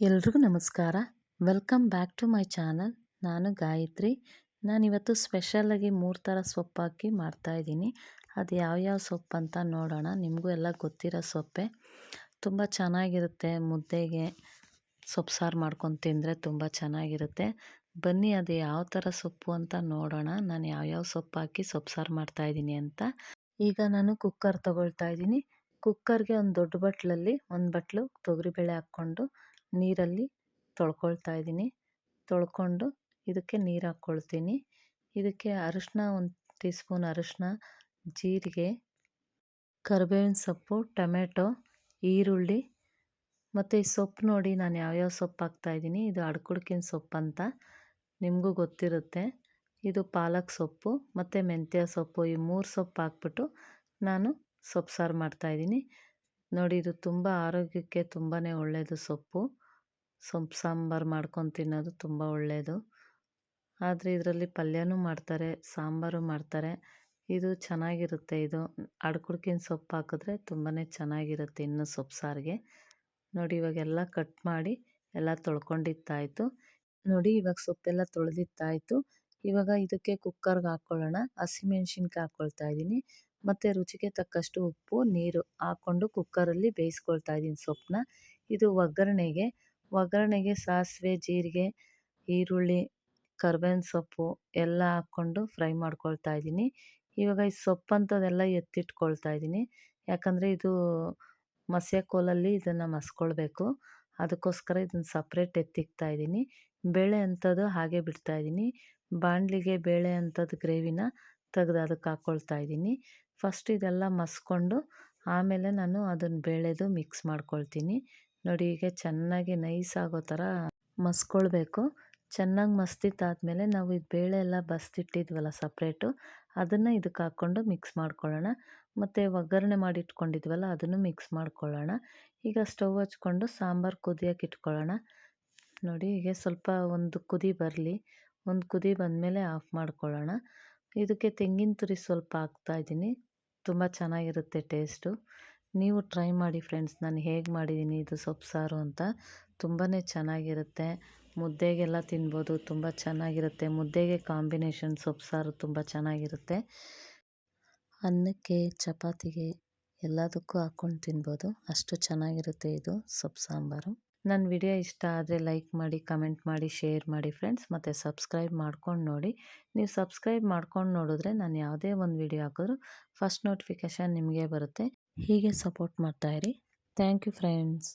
ಎಲ್ರಿಗೂ ನಮಸ್ಕಾರ. Welcome back to my channel. ನಾನು ಗಾಯತ್ರಿ. ನಾನಿವತ್ತು ಸ್ಪೆಷಲಾಗಿ ಮೂರು ಥರ ಸೊಪ್ಪು ಹಾಕಿ ಮಾಡ್ತಾಯಿದ್ದೀನಿ ಅದು ಯಾವ್ಯಾವ ಸೊಪ್ಪು ಅಂತ ನೋಡೋಣ. ನಿಮಗೂ ಎಲ್ಲ ಗೊತ್ತಿರೋ ಸೊಪ್ಪೆ. ತುಂಬ ಚೆನ್ನಾಗಿರುತ್ತೆ. ಮುದ್ದೆಗೆ ಸೊಪ್ಪು ಸಾರು ಮಾಡ್ಕೊಂಡು ತಿಂದರೆ ತುಂಬ ಚೆನ್ನಾಗಿರುತ್ತೆ. ಬನ್ನಿ, ಅದು ಯಾವ ಥರ ಸೊಪ್ಪು ಅಂತ ನೋಡೋಣ. ನಾನು ಯಾವ್ಯಾವ ಸೊಪ್ಪು ಹಾಕಿ ಸೊಪ್ಪು ಸಾರು ಮಾಡ್ತಾಯಿದ್ದೀನಿ ಅಂತ. ಈಗ ನಾನು ಕುಕ್ಕರ್ ತೊಗೊಳ್ತಾ ಇದ್ದೀನಿ. ಕುಕ್ಕರ್ಗೆ ಒಂದು ದೊಡ್ಡ ಬಟ್ಲಲ್ಲಿ ಒಂದು ಬಟ್ಲು ತೊಗರಿಬೇಳೆ ಹಾಕ್ಕೊಂಡು ನೀರಲ್ಲಿ ತೊಳ್ಕೊಳ್ತಾ ಇದ್ದೀನಿ. ತೊಳ್ಕೊಂಡು ಇದಕ್ಕೆ ನೀರು ಹಾಕ್ಕೊಳ್ತೀನಿ. ಇದಕ್ಕೆ ಅರಿಶಿನ ಒಂದು ಟೀ ಸ್ಪೂನ್ ಅರಿಶಿನ, ಜೀರಿಗೆ, ಕರಿಬೇವಿನ ಸೊಪ್ಪು, ಟೊಮೆಟೊ, ಈರುಳ್ಳಿ ಮತ್ತು ಈ ಸೊಪ್ಪು ನೋಡಿ ನಾನು ಯಾವ್ಯಾವ ಸೊಪ್ಪು ಹಾಕ್ತಾಯಿದ್ದೀನಿ ಇದು ಅಡ್ಕುಡ್ಕಿನ ಸೊಪ್ಪು ಅಂತ ನಿಮಗೂ ಗೊತ್ತಿರುತ್ತೆ. ಇದು ಪಾಲಕ್ ಸೊಪ್ಪು ಮತ್ತು ಮೆಂತ್ಯ ಸೊಪ್ಪು ಈ ಮೂರು ಸೊಪ್ಪು ಹಾಕ್ಬಿಟ್ಟು ನಾನು ಸೊಪ್ಪು ಸಾರು ಮಾಡ್ತಾಯಿದ್ದೀನಿ ನೋಡಿ ಇದು ತುಂಬ ಆರೋಗ್ಯಕ್ಕೆ ತುಂಬಾ ಒಳ್ಳೆಯದು ಸೊಪ್ಪು. ಸೊಪ್ಪು ಸಾಂಬಾರು ಮಾಡ್ಕೊಂಡು ತಿನ್ನೋದು ತುಂಬ ಒಳ್ಳೆಯದು ಆದರೆ ಇದರಲ್ಲಿ ಪಲ್ಯನೂ ಮಾಡ್ತಾರೆ, ಸಾಂಬಾರು ಮಾಡ್ತಾರೆ. ಇದು ಚೆನ್ನಾಗಿರುತ್ತೆ ಇದು. ಅಡ್ಕುಡ್ಕಿನ ಸೊಪ್ಪು ಹಾಕಿದ್ರೆ ತುಂಬಾ ಚೆನ್ನಾಗಿರುತ್ತೆ ಇನ್ನು ಸೊಪ್ಪು ಸಾರಿಗೆ. ನೋಡಿ ಇವಾಗೆಲ್ಲ ಕಟ್ ಮಾಡಿ ಎಲ್ಲ ತೊಳ್ಕೊಂಡಿತ್ತಾಯಿತು ನೋಡಿ ಇವಾಗ ಸೊಪ್ಪೆಲ್ಲ ತೊಳೆದಿತ್ತಾಯಿತು ಇವಾಗ ಇದಕ್ಕೆ ಕುಕ್ಕರ್ಗೆ ಹಾಕ್ಕೊಳ್ಳೋಣ ಹಸಿಮೆಣ್ಸಿನ್ಕಾಯಿ ಹಾಕ್ಕೊಳ್ತಾ ಇದ್ದೀನಿ. ಮತ್ತು ರುಚಿಗೆ ತಕ್ಕಷ್ಟು ಉಪ್ಪು, ನೀರು ಹಾಕ್ಕೊಂಡು ಕುಕ್ಕರಲ್ಲಿ ಬೇಯಿಸ್ಕೊಳ್ತಾ ಇದ್ದೀನಿ ಸೊಪ್ಪನ್ನ. ಇದು ಒಗ್ಗರಣೆಗೆ ಒಗ್ಗರಣೆಗೆ ಸಾಸಿವೆ, ಜೀರಿಗೆ, ಈರುಳ್ಳಿ, ಕರ್ಬೇವಿನ ಸೊಪ್ಪು ಎಲ್ಲ ಹಾಕ್ಕೊಂಡು ಫ್ರೈ ಮಾಡ್ಕೊಳ್ತಾ ಇದ್ದೀನಿ. ಇವಾಗ ಈ ಸೊಪ್ಪಂಥದ್ದೆಲ್ಲ ಎತ್ತಿಟ್ಕೊಳ್ತಾ ಇದ್ದೀನಿ. ಯಾಕಂದರೆ ಇದು ಮಸ್ಯಾ ಕೋಲಲ್ಲಿ ಇದನ್ನು ಮಸ್ಕೊಳ್ಬೇಕು. ಅದಕ್ಕೋಸ್ಕರ ಇದನ್ನು ಸಪ್ರೇಟ್ ಎತ್ತಿಕ್ತಾ ಇದ್ದೀನಿ. ಬೇಳೆ ಅಂಥದ್ದು ಹಾಗೆ ಬಿಡ್ತಾ ಇದ್ದೀನಿ. ಬಾಣಲಿಗೆ ಬೇಳೆ ಅಂಥದ್ದು ಗ್ರೇವಿನ ತೆಗೆದು ಅದಕ್ಕೆ ಹಾಕ್ಕೊಳ್ತಾ ಇದ್ದೀನಿ. ಫಸ್ಟ್ ಇದೆಲ್ಲ ಮಸ್ಕೊಂಡು ಆಮೇಲೆ ನಾನು ಅದನ್ನು ಬೇಳೆದು ಮಿಕ್ಸ್ ಮಾಡ್ಕೊಳ್ತೀನಿ. ನೋಡಿ ಹೀಗೆ ಚೆನ್ನಾಗಿ ನೈಸ್ ಆಗೋ ಥರ ಮಸ್ಕೊಳ್ಬೇಕು. ಚೆನ್ನಾಗಿ ಮಸ್ತಿತ್ತಾದಮೇಲೆ ನಾವು ಇದು ಬೇಳೆ ಎಲ್ಲ ಬಸ್ತಿಟ್ಟಿದ್ವಲ್ಲ ಸಪ್ರೇಟು ಅದನ್ನು ಇದಕ್ಕೆ ಹಾಕ್ಕೊಂಡು ಮಿಕ್ಸ್ ಮಾಡ್ಕೊಳ್ಳೋಣ. ಮತ್ತು ಒಗ್ಗರಣೆ ಮಾಡಿ ಇಟ್ಕೊಂಡಿದ್ವಲ್ಲ ಅದನ್ನು ಮಿಕ್ಸ್ ಮಾಡ್ಕೊಳ್ಳೋಣ. ಈಗ ಸ್ಟವ್ ಹಚ್ಕೊಂಡು ಸಾಂಬಾರು ಕುದಿಯೋಕೆ ಇಟ್ಕೊಳ್ಳೋಣ. ನೋಡಿ ಹೀಗೆ ಸ್ವಲ್ಪ ಒಂದು ಕುದಿ ಬರಲಿ. ಒಂದು ಕುದಿ ಬಂದಮೇಲೆ ಆಫ್ ಮಾಡ್ಕೊಳ್ಳೋಣ. ಇದಕ್ಕೆ ತೆಂಗಿನ ತುರಿ ಸ್ವಲ್ಪ ಹಾಕ್ತಾಯಿದ್ದೀನಿ ತುಂಬ ಚೆನ್ನಾಗಿರುತ್ತೆ ಟೇಸ್ಟು ನೀವು ಟ್ರೈ ಮಾಡಿ ಫ್ರೆಂಡ್ಸ್, ನಾನು ಹೇಗೆ ಮಾಡಿದ್ದೀನಿ, ಇದು ಸೊಪ್ಪು ಸಾರು ಅಂತ ತುಂಬಾ ಚೆನ್ನಾಗಿರುತ್ತೆ. ಮುದ್ದೆಗೆಲ್ಲ ತಿನ್ಬೋದು, ತುಂಬ ಚೆನ್ನಾಗಿರುತ್ತೆ. ಮುದ್ದೆಗೆ ಕಾಂಬಿನೇಷನ್ ಸೊಪ್ಪು ಸಾರು ತುಂಬ ಚೆನ್ನಾಗಿರುತ್ತೆ. ಅನ್ನಕ್ಕೆ, ಚಪಾತಿಗೆ ಎಲ್ಲದಕ್ಕೂ ಹಾಕ್ಕೊಂಡು ತಿನ್ಬೋದು. ಅಷ್ಟು ಚೆನ್ನಾಗಿರುತ್ತೆ ಇದು ಸೊಪ್ಪು ಸಾಂಬಾರು. ನನ್ನ ವಿಡಿಯೋ ಇಷ್ಟ ಆದರೆ ಲೈಕ್ ಮಾಡಿ, ಕಮೆಂಟ್ ಮಾಡಿ, ಶೇರ್ ಮಾಡಿ ಫ್ರೆಂಡ್ಸ್. ಮತ್ತು ಸಬ್ಸ್ಕ್ರೈಬ್ ಮಾಡ್ಕೊಂಡು ನೋಡಿ. ನೀವು ಸಬ್ಸ್ಕ್ರೈಬ್ ಮಾಡ್ಕೊಂಡು ನೋಡಿದ್ರೆ ನಾನು ಯಾವುದೇ ಒಂದು ವಿಡಿಯೋ ಹಾಕಿದ್ರು ಫಸ್ಟ್ ನೋಟಿಫಿಕೇಷನ್ ನಿಮಗೆ ಬರುತ್ತೆ. ಹೀಗೆ ಸಪೋರ್ಟ್ ಮಾಡ್ತಾಯಿರಿ ಥ್ಯಾಂಕ್ ಯು ಫ್ರೆಂಡ್ಸ್